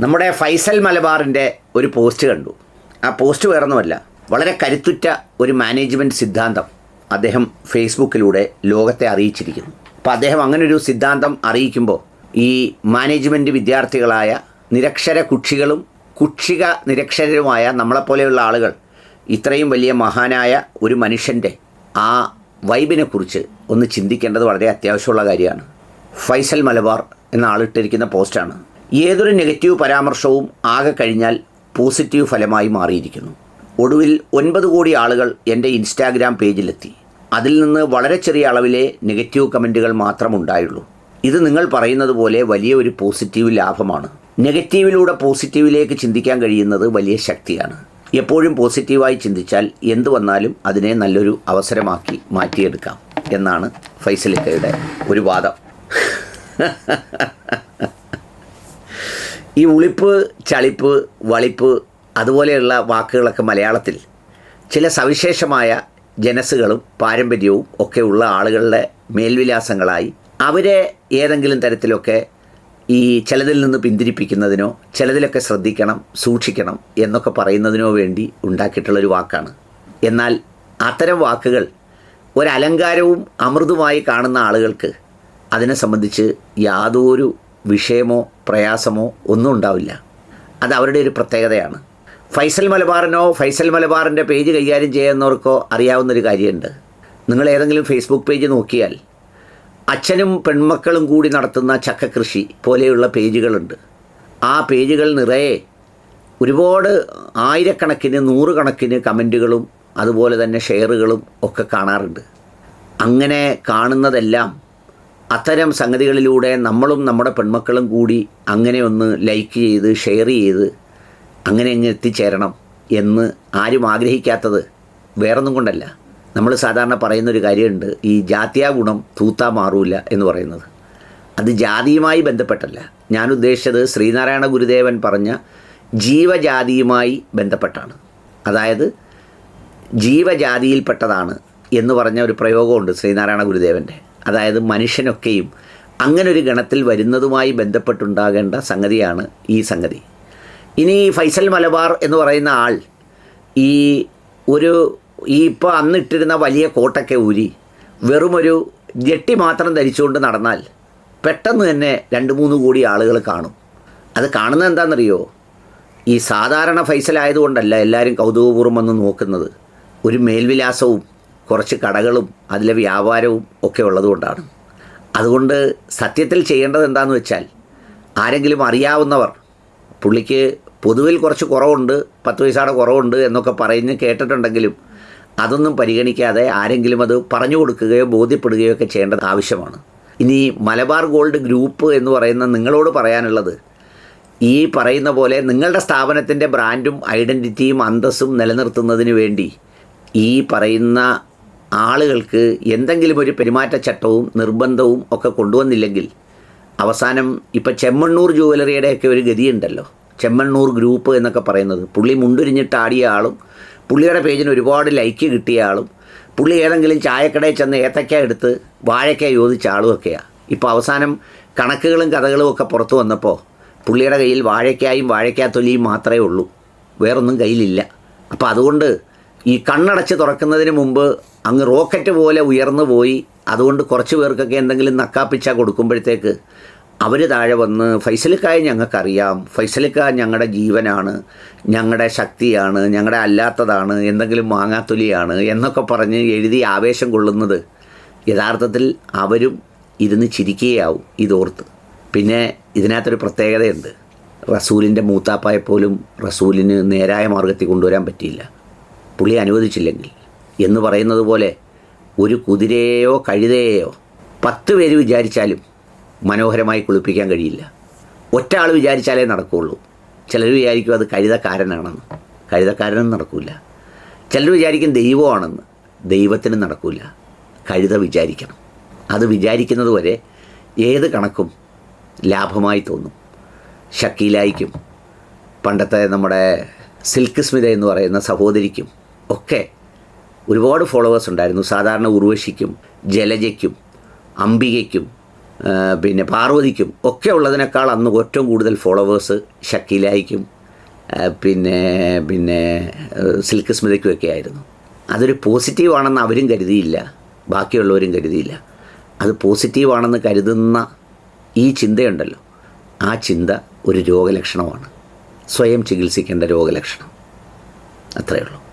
നമ്മുടെ ഫൈസൽ മലബാറിന്റെ ഒരു പോസ്റ്റ് കണ്ടു. ആ പോസ്റ്റ് വേറൊന്നുമല്ല വളരെ കരുത്തുറ്റ ഒരു മാനേജ്മെന്റ് സിദ്ധാന്തം അദ്ദേഹം ഫേസ്ബുക്കിലൂടെ ലോകത്തെ അറിയിച്ചിരിക്കുന്നു. അപ്പോൾ അദ്ദേഹം അങ്ങനൊരു സിദ്ധാന്തം അറിയിക്കുമ്പോൾ ഈ മാനേജ്മെന്റ് വിദ്യാർത്ഥികളായ നിരക്ഷര കുക്ഷികളും കുക്ഷിക നിരക്ഷരരുമായ നമ്മളെപ്പോലെയുള്ള ആളുകൾ ഇത്രയും വലിയ മഹാനായ ഒരു മനുഷ്യന്റെ ആ വൈബിനെക്കുറിച്ച് ഒന്ന് ചിന്തിക്കേണ്ടത് വളരെ അത്യാവശ്യമുള്ള കാര്യമാണ്. ഫൈസൽ മലബാർ എന്ന ആളിട്ടിരിക്കുന്ന പോസ്റ്റാണ്. ഏതൊരു നെഗറ്റീവ് പരാമർശവും ആകെ കഴിഞ്ഞാൽ പോസിറ്റീവ് ഫലമായി മാറിയിരിക്കുന്നു. ഒടുവിൽ ഒൻപത് കോടി ആളുകൾ എന്റെ ഇൻസ്റ്റാഗ്രാം പേജിലെത്തി. അതിൽ നിന്ന് വളരെ ചെറിയ അളവിലെ നെഗറ്റീവ് കമന്റുകൾ മാത്രമുണ്ടായുള്ളൂ ഇത് നിങ്ങൾ പറയുന്നത് പോലെ വലിയ ഒരു പോസിറ്റീവ് ലാഭമാണ്. നെഗറ്റീവിലൂടെ പോസിറ്റീവിലേക്ക് ചിന്തിക്കാൻ കഴിയുന്നത് വലിയ ശക്തിയാണ്. എപ്പോഴും പോസിറ്റീവായി ചിന്തിച്ചാൽ എന്തു വന്നാലും അതിനെ നല്ലൊരു അവസരമാക്കി മാറ്റിയെടുക്കാം എന്നാണ് ഫൈസലിക്കയുടെ ഒരു വാദം. ഈ ഉളിപ്പ് ചളിപ്പ് വളിപ്പ് അതുപോലെയുള്ള വാക്കുകളൊക്കെ മലയാളത്തിൽ ചില സവിശേഷമായ ജനസുകളും പാരമ്പര്യവും ഒക്കെ ഉള്ള ആളുകളുടെ മേൽവിലാസങ്ങളായി അവരെ ഏതെങ്കിലും തരത്തിലൊക്കെ ഈ ചിലതിൽ നിന്ന് പിന്തിരിപ്പിക്കുന്നതിനോ ചിലതിലൊക്കെ ശ്രദ്ധിക്കണം സൂക്ഷിക്കണം എന്നൊക്കെ പറയുന്നതിനോ വേണ്ടി ഉണ്ടാക്കിയിട്ടുള്ളൊരു വാക്കാണ്. എന്നാൽ അത്തരം വാക്കുകൾ ഒരലങ്കാരവും അമൃതുമായി കാണുന്ന ആളുകൾക്ക് അതിനെ സംബന്ധിച്ച് യാതൊരു വിഷയമോ പ്രയാസമോ ഒന്നും ഉണ്ടാവില്ല. അത് അവരുടെ ഒരു പ്രത്യേകതയാണ്. ഫൈസൽ മലബാറിനോ ഫൈസൽ മലബാറിന്റെ പേജ് കൈകാര്യം ചെയ്യുന്നവർക്കോ അറിയാവുന്നൊരു കാര്യമുണ്ട്. നിങ്ങൾ ഏതെങ്കിലും ഫേസ്ബുക്ക് പേജ് നോക്കിയാൽ അച്ഛനും പെൺമക്കളും കൂടി നടത്തുന്ന ചക്കകൃഷി പോലെയുള്ള പേജുകളുണ്ട്. ആ പേജുകൾ നിറയെ ഒരുപാട് ആയിരക്കണക്കിന് നൂറുകണക്കിന് കമന്റുകളും അതുപോലെ തന്നെ ഷെയറുകളും ഒക്കെ കാണാറുണ്ട്. അങ്ങനെ കാണുന്നതെല്ലാം അത്തരം സംഗതികളിലൂടെ നമ്മളും നമ്മുടെ പെൺമക്കളും കൂടി അങ്ങനെ ഒന്ന് ലൈക്ക് ചെയ്ത് ഷെയർ ചെയ്ത് അങ്ങനെ അങ്ങ് എത്തിച്ചേരണം എന്ന് ആരും ആഗ്രഹിക്കാത്തത് വേറൊന്നും കൊണ്ടല്ല. നമ്മൾ സാധാരണ പറയുന്നൊരു കാര്യമുണ്ട് ഈ ജാത്യാ ഗുണം തൂത്താ മാറൂല എന്ന് പറയുന്നത്. അത് ജാതിയുമായി ബന്ധപ്പെട്ടല്ല. ഞാൻ ഉദ്ദേശിച്ചത് ശ്രീനാരായണ ഗുരുദേവൻ പറഞ്ഞ ജീവജാതിയുമായി ബന്ധപ്പെട്ടാണ്. അതായത് ജീവജാതിയിൽപ്പെട്ടതാണ് എന്ന് പറഞ്ഞ ഒരു പ്രയോഗമുണ്ട് ശ്രീനാരായണ ഗുരുദേവന്റെ. അതായത് മനുഷ്യനൊക്കെയും അങ്ങനെ ഒരു ഗണത്തിൽ വരുന്നതുമായി ബന്ധപ്പെട്ടുണ്ടാകേണ്ട സംഗതിയാണ് ഈ സംഗതി. ഇനി ഫൈസൽ മലബാർ എന്ന് പറയുന്ന ആൾ ഈ ഒരു ഈ ഇപ്പോൾ അന്നിട്ടിരുന്ന വലിയ കോട്ടൊക്കെ ഊരി വെറുമൊരു ജെട്ടി മാത്രം ധരിച്ചുകൊണ്ട് നടന്നാൽ പെട്ടെന്ന് തന്നെ രണ്ട് മൂന്ന് കോടി ആളുകൾ കാണും. അത് കാണുന്നത് എന്താണെന്നറിയോ? ഈ സാധാരണ ഫൈസലായതുകൊണ്ടല്ല എല്ലാവരും കൗതുകപൂർവം വന്ന് നോക്കുന്നത്. ഒരു മേൽവിലാസവും കുറച്ച് കടകളും അതിലെ വ്യാപാരവും ഒക്കെ ഉള്ളതുകൊണ്ടാണ്. അതുകൊണ്ട് സത്യത്തിൽ ചെയ്യേണ്ടത് എന്താണെന്ന് വെച്ചാൽ ആരെങ്കിലും അറിയാവുന്നവർ പുള്ളിക്ക് പൊതുവിൽ കുറച്ച് കുറവുണ്ട് പത്ത് പൈസയുടെ കുറവുണ്ട് എന്നൊക്കെ പറഞ്ഞ് കേട്ടിട്ടുണ്ടെങ്കിലും അതൊന്നും പരിഗണിക്കാതെ ആരെങ്കിലും അത് പറഞ്ഞു കൊടുക്കുകയോ ബോധ്യപ്പെടുകയോ ഒക്കെ ചെയ്യേണ്ടത് ആവശ്യമാണ്. ഇനി മലബാർ ഗോൾഡ് ഗ്രൂപ്പ് എന്ന് പറയുന്ന നിങ്ങളോട് പറയാനുള്ളത് ഈ പറയുന്ന പോലെ നിങ്ങളുടെ സ്ഥാപനത്തിന്റെ ബ്രാൻഡും ഐഡന്റിറ്റിയും അന്തസ്സും നിലനിർത്തുന്നതിന് വേണ്ടി ഈ പറയുന്ന ആളുകൾക്ക് എന്തെങ്കിലും ഒരു പെരുമാറ്റച്ചട്ടവും നിർബന്ധവും ഒക്കെ കൊണ്ടുവന്നില്ലെങ്കിൽ അവസാനം ഇപ്പം ചെമ്മണ്ണൂർ ജുവലറിയുടെയൊക്കെ ഒരു ഗതിയുണ്ടല്ലോ. ചെമ്മണ്ണൂർ ഗ്രൂപ്പ് എന്നൊക്കെ പറയുന്നത്. പുള്ളി മുണ്ടുരിഞ്ഞിട്ട് ആടിയ ആളും പുള്ളിയുടെ പേജിന് ഒരുപാട് ലൈക്ക് കിട്ടിയ ആളും പുള്ളി ഏതെങ്കിലും ചായക്കടയിൽ ചെന്ന് ഏത്തക്ക എടുത്ത് വാഴയ്ക്ക യോജിച്ച ആളുമൊക്കെയാണ് ഇപ്പോൾ അവസാനം കണക്കുകളും കഥകളും ഒക്കെ പുറത്തു വന്നപ്പോൾ പുള്ളിയുടെ കയ്യിൽ വാഴയ്ക്കായും വാഴയ്ക്കാത്തൊലിയും മാത്രമേ ഉള്ളൂ. വേറൊന്നും കയ്യിലില്ല. അപ്പോൾ അതുകൊണ്ട് ഈ കണ്ണടച്ച് തുറക്കുന്നതിന് മുമ്പ് അങ്ങ് റോക്കറ്റ് പോലെ ഉയർന്നു പോയി. അതുകൊണ്ട് കുറച്ച് പേർക്കൊക്കെ എന്തെങ്കിലും നക്കാപ്പിച്ച കൊടുക്കുമ്പോഴത്തേക്ക് അവർ താഴെ വന്ന് ഫൈസലിക്കായ ഞങ്ങൾക്കറിയാം. ഫൈസലിക്ക ഞങ്ങളുടെ ജീവനാണ് ഞങ്ങളുടെ ശക്തിയാണ് ഞങ്ങളുടെ അല്ലാത്തതാണ് എന്തെങ്കിലും മാങ്ങാത്തൊലിയാണ് എന്നൊക്കെ പറഞ്ഞ് എഴുതി ആവേശം കൊള്ളുന്നത്. യഥാർത്ഥത്തിൽ അവരും ഇരുന്ന് ചിരിക്കുകയാവും ഇതോർത്ത്. പിന്നെ ഇതിനകത്തൊരു പ്രത്യേകതയുണ്ട്. റസൂലിന്റെ മൂത്താപ്പായെപ്പോലും റസൂലിന് നേരായ മാർഗത്തിൽ കൊണ്ടുവരാൻ പറ്റിയില്ല. പുള്ളി അനുവദിച്ചില്ലെങ്കിൽ എന്ന് പറയുന്നത് പോലെ ഒരു കുതിരയെയോ കഴുതയെയോ പത്ത് പേര് വിചാരിച്ചാലും മനോഹരമായി കുളിപ്പിക്കാൻ കഴിയില്ല. ഒറ്റ ആൾ വിചാരിച്ചാലേ നടക്കുകയുള്ളൂ ചിലർ വിചാരിക്കും അത് കഴുതക്കാരനാണെന്ന്. കഴുതക്കാരനും നടക്കില്ല ചിലർ വിചാരിക്കും ദൈവമാണെന്ന്. ദൈവത്തിനും നടക്കില്ല കഴുത വിചാരിക്കണം. അത് വിചാരിക്കുന്നത് വരെ ഏത് കണക്കും ലാഭമായി തോന്നും. ഷക്കീലായിക്കും പണ്ടത്തെ നമ്മുടെ സിൽക്ക് സ്മിത എന്ന് പറയുന്ന സഹോദരിക്കും ഒക്കെ ഒരുപാട് ഫോളോവേഴ്സ് ഉണ്ടായിരുന്നു. സാധാരണ ഉർവശിക്കും ജലജയ്ക്കും അംബികയ്ക്കും പിന്നെ പാർവതിക്കും ഒക്കെ ഉള്ളതിനേക്കാൾ അന്ന് ഏറ്റവും കൂടുതൽ ഫോളോവേഴ്സ് ഷക്കീലായിക്കും പിന്നെ പിന്നെ സിൽക്ക് സ്മിതയ്ക്കുമൊക്കെ ആയിരുന്നു. അതൊരു പോസിറ്റീവാണെന്ന് അവരും കരുതിയില്ല. ബാക്കിയുള്ളവരും കരുതിയില്ല. അത് പോസിറ്റീവാണെന്ന് കരുതുന്ന ഈ ചിന്തയുണ്ടല്ലോ. ആ ചിന്ത ഒരു രോഗലക്ഷണമാണ്. സ്വയം ചികിത്സിക്കേണ്ട രോഗലക്ഷണം. അത്രയേ ഉള്ളൂ.